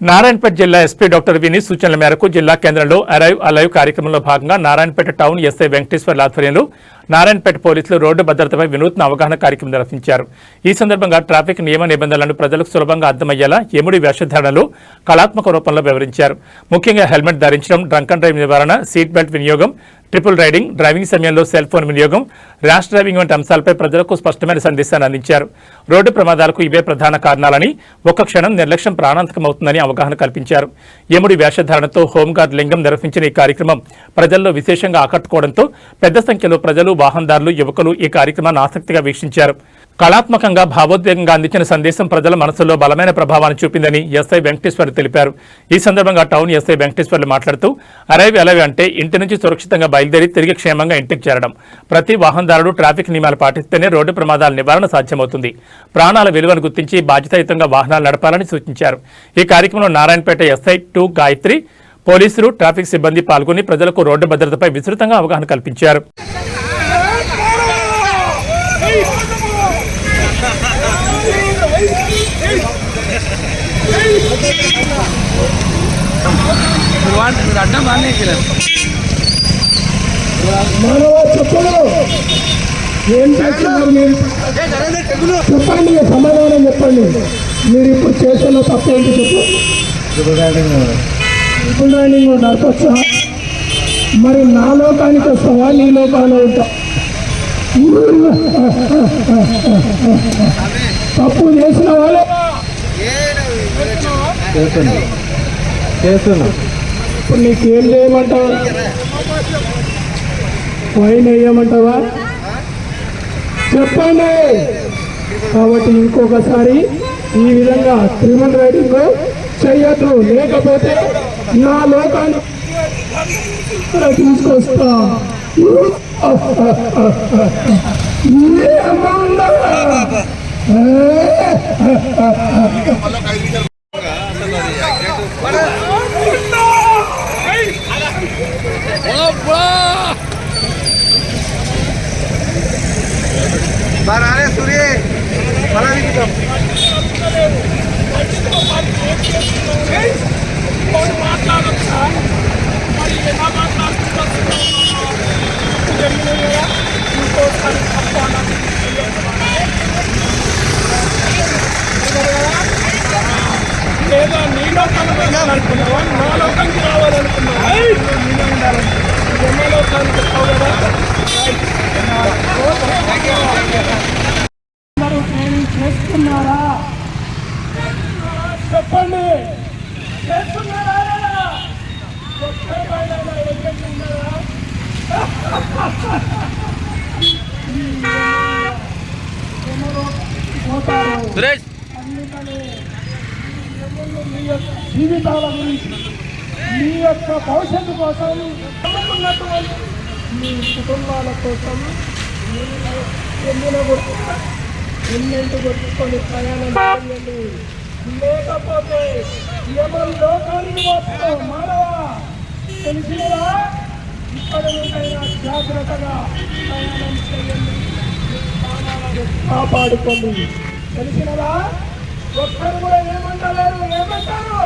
నారాయణపేట జిల్లా SP doctor విని సూచనల మేరకు జిల్లా కేంద్రంలో అరైవ్ అలైవ్ కార్యక్రమంలో భాగంగా నారాయణపేట టౌన్ ఎస్ఐ వెంకటేశ్వర్ల ఆధ్వర్యంలో నారాయణపేట పోలీసులు రోడ్డు భద్రతపై వినూత్న అవగాహన కార్యక్రమం నిర్వహించారు. ఈ సందర్భంగా ట్రాఫిక్ నియమ నిబంధనలను ప్రజలకు సులభంగా అర్థమయ్యేలా ఎముడి వేషధారణలు కళాత్మక రూపంలో వివరించారు. ముఖ్యంగా హెల్మెట్ ధరించడం డ్రంక్ అండ్ డ్రైవ్ నివారణ సీట్ బెల్ట్ వినియోగం ట్రిపుల్ రైడింగ్ డ్రైవింగ్ సమయంలో సెల్ ఫోన్ వినియోగం ర్యాష్ డ్రైవింగ్ వంటి అంశాలపై ప్రజలకు స్పష్టమైన సందేశాన్ని అందించారు. రోడ్డు ప్రమాదాలకు ఇవే ప్రధాన కారణాలని ఒక్క క్షణం నిర్లక్ష్యం ప్రాణాంతకమవుతుందని అవగాహన కల్పించారు. యముడి వేషధారణతో హోంగార్డ్ లింగం నిర్వహించిన ఈ కార్యక్రమం ప్రజల్లో విశేషంగా ఆకట్టుకోవడంతో పెద్ద సంఖ్యలో ప్రజలు వాహనదారులు యువకులు ఈ కార్యక్రమాన్ని ఆసక్తిగా వీక్షించారు. కళాత్మకంగా భావోద్వేగంగా అందించిన సందేశం ప్రజల మనసులో బలమైన ప్రభావాన్ని చూపిందని ఎస్ఐ వెంకటేశ్వర్ తెలిపారు. ఈ సందర్భంగా టౌన్ ఎస్ఐ వెంకటేశ్వర్లు మాట్లాడుతూ అరైవ్ అలైవ్ అంటే ఇంటి నుంచి సురక్షితంగా బయలుదేరి తిరిగి క్షేమంగా ఇంటికి చేరడం. ప్రతి వాహనదారుడు ట్రాఫిక్ నియమాలు పాటిస్తేనే రోడ్డు ప్రమాదాల నివారణ సాధ్యమవుతుంది. ప్రాణాల విలువను గుర్తించి బాధ్యతాయుతంగా వాహనాలు నడపాలని సూచించారు. ఈ కార్యక్రమంలో నారాయణపేట ఎస్ఐ టూ గాయత్రి పోలీసులు ట్రాఫిక్ సిబ్బంది పాల్గొని ప్రజలకు రోడ్డు భద్రతపై విస్తృతంగా అవగాహన కల్పించారు. అడ్డం బాగానే ఎక్కినారు ఏం చేస్తున్నారు మీరు చెప్పండి సమాధానం చెప్పండి మీరు ఇప్పుడు చేస్తున్న తప్పు ఏంటి చెప్పు ఇప్పుడు రైడింగ్ నడపచ్చా మరి నా లోకానికి వస్తావా నీ లోకాలు ఉంటా తప్పు చేసిన వాళ్ళే చేస్తున్నా. చేస్తున్నా. ఇప్పుడు నీకేం చేయమంటావు? ఫైన్ వేయమంటావా? చెప్పండి. కాబట్టి ఇంకొకసారి ఈ విధంగా త్రిమల్ రైడింగ్ చెయ్యొద్దు లేకపోతే నా లోకాన్ని ఇక్కడ తీసుకొస్తా. ఏమన్నా? అరే సూర్య మళ్ళా దిగుతాం లేదా నీ లోకానికి వెళ్ళాలనుకున్నావా నా లోకానికి రావాలనుకున్నావా నీలో ఉండాలి జన్మ లోకానికి వస్తావు కదా అందరూ ట్రైనింగ్ చేస్తున్నారా చెప్పండి చేస్తున్నారా లేదా? ఒక్క బయటైనా ఎక్కడున్నారా? ఎవరో పోతారు సురేష్. జీవితాల గురించి మీ యొక్క భవిష్యత్తు కోసం మీ కుటుంబాల కోసం మీరు ఎన్నిన ఎన్నెంటు కొట్టుకొని ప్రయాణం చేయండి. లేకపోతే యమన్ లోకాన్ని వస్తాం మానవ తెలిసినదా ఇక్కడ నుంచైనా జాగ్రత్తగా ప్రయాణం చేయండి. కాపాడుకోండి. తెలిసినదా? ఒక్కరు కూడా ఏమంటలేరు ఏమంటారు?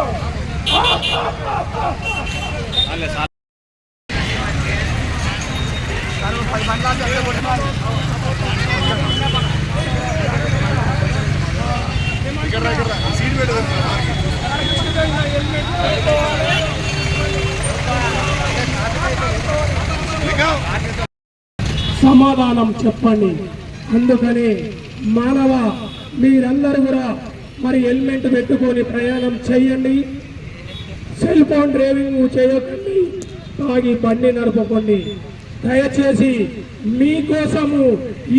సమాధానం చెప్పండి. అందుకని మానవ మీరందరూ కూడా మరి హెల్మెట్ పెట్టుకొని ప్రయాణం చేయండి. సెల్ ఫోన్ డ్రైవింగ్ చేయకండి. తాగి బండి నడపకండి. దయచేసి మీకోసము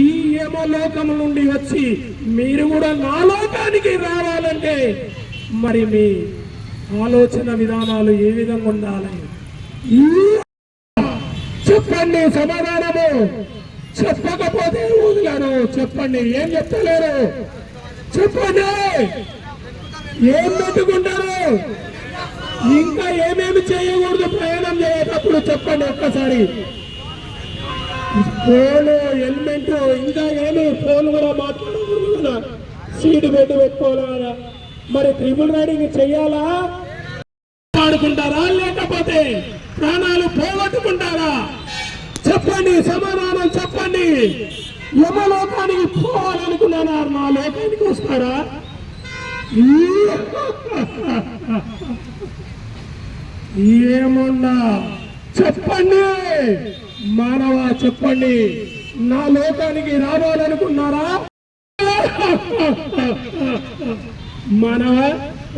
ఈ యమలోకం నుండి వచ్చి మీరు కూడా నా లోకానికి రావాలంటే మరి మీ ఆలోచన విధానాలు ఏ విధంగా ఉండాలి? చెప్పండి సమాధానము. చెప్పకపోతే వదిలారు చెప్పండి ఏం చెప్తలేరు? చెప్పండి. ఏం పెట్టుకుంటారు? ఇంకా ఏమేమి చేయకూడదు ప్రయాణం చేసేటప్పుడు చెప్పండి ఒక్కసారి. ఫోన్ హెల్మెట్ ఇంకా ఏమి ఫోన్ కూడా మాట్లాడకూడదు సీటు సీట్ బెల్ట్ మరి ట్రిపుల్ రైడింగ్ చెయ్యాలా ఆడుకుంటారా లేకపోతే ప్రాణాలు పోగొట్టుకుంటారా? చెప్పండి సమాధానం చెప్పండి. యమలోకానికి పోవాలనుకున్నారా? నా లోకానికి వస్తారా? ఏమున్నా? చెప్పండి. మానవ చెప్పండి. నా లోకానికి రావాలనుకున్నారా? మానవ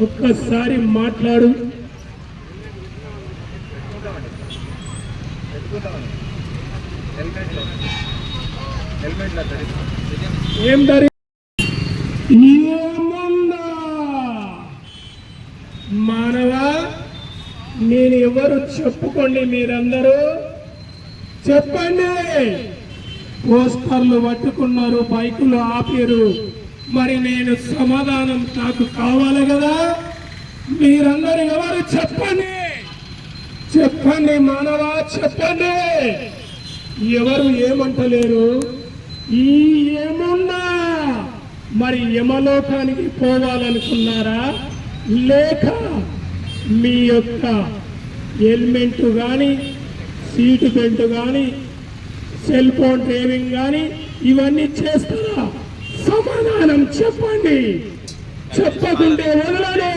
ఒక్కసారి మాట్లాడు. ఏం దరి మానవా మానవ నేను ఎవరు చెప్పుకోండి మీరందరూ చెప్పండి పోస్టర్లు పట్టుకున్నారు బైకులు ఆపారు మరి నేను సమాధానం నాకు కావాలి కదా మీరందరూ ఎవరు చెప్పండి చెప్పండి మానవా చెప్పండి. ఎవరు ఏమంటలేరు? ఈ ఏమున్నా మరి యమలోకానికి పోవాలనుకున్నారా? లేక మీ యొక్క హెల్మెట్ కానీ సీటు బెల్ట్ కానీ సెల్ ఫోన్ డ్రైవింగ్ కానీ ఇవన్నీ చేస్తారా? సమాధానం చెప్పండి. చెప్పకుంటే వదలలే